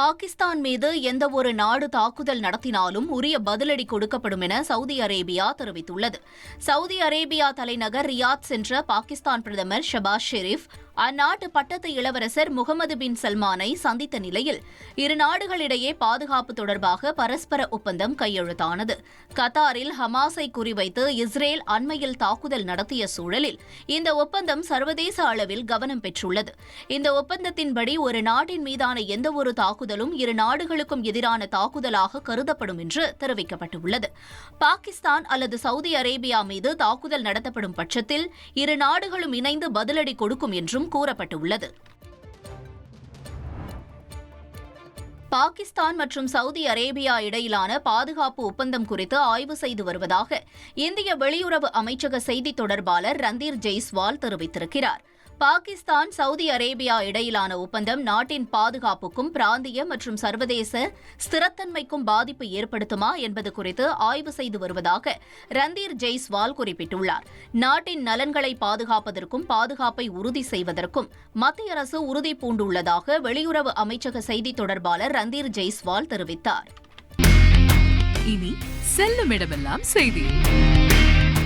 பாகிஸ்தான் மீது எந்த ஒரு நாடு தாக்குதல் நடத்தினாலும் உரிய பதிலடி கொடுக்கப்படும் என சவுதி அரேபியா தெரிவித்துள்ளது. சவுதி அரேபியா தலைநகர் ரியாத் சென்ற பாகிஸ்தான் பிரதமர் ஷபாஸ் ஷெரீப் அந்நாட்டு பட்டத்து இளவரசர் முகமது பின் சல்மானை சந்தித்த நிலையில் இரு நாடுகளிடையே பாதுகாப்பு தொடர்பாக பரஸ்பர ஒப்பந்தம் கையெழுத்தானது. கத்தாரில் ஹமாஸை குறிவைத்து இஸ்ரேல் அண்மையில் தாக்குதல் நடத்திய சூழலில் இந்த ஒப்பந்தம் சர்வதேச அளவில் கவனம் பெற்றுள்ளது. இந்த ஒப்பந்தத்தின்படி ஒரு நாட்டின் மீதான எந்தவொரு தாக்குதலும் இரு நாடுகளுக்கும் எதிரான தாக்குதலாக கருதப்படும் என்று தெரிவிக்கப்பட்டுள்ளது. பாகிஸ்தான் அல்லது சவுதி அரேபியா மீது தாக்குதல் நடத்தப்படும் பட்சத்தில் இரு நாடுகளும் இணைந்து பதிலடி கொடுக்கும் என்றும் கூறப்பட்டுள்ளது. பாகிஸ்தான் மற்றும் சவுதி அரேபியா இடையிலான பாதுகாப்பு ஒப்பந்தம் குறித்து ஆய்வு செய்து வருவதாக இந்திய வெளியுறவு அமைச்சக செய்தித் தொடர்பாளர் ரந்தீர் ஜெய்ஸ்வால் தெரிவித்திருக்கிறார். பாகிஸ்தான் சவுதி அரேபியா இடையிலான ஒப்பந்தம் நாட்டின் பாதுகாப்புக்கும் பிராந்திய மற்றும் சர்வதேச ஸ்திரத்தன்மைக்கும் பாதிப்பு ஏற்படுத்துமா என்பது குறித்து ஆய்வு செய்து வருவதாக ரந்தீர் ஜெய்ஸ்வால் குறிப்பிட்டுள்ளார். நாட்டின் நலன்களை பாதுகாப்பதற்கும் பாதுகாப்பை உறுதி செய்வதற்கும் மத்திய அரசு உறுதி பூண்டுள்ளதாக வெளியுறவு அமைச்சக செய்தித் தொடர்பாளர் ரந்தீர் ஜெய்ஸ்வால் தெரிவித்தார். இனி செல்லும் இடமெல்லாம் செய்தி.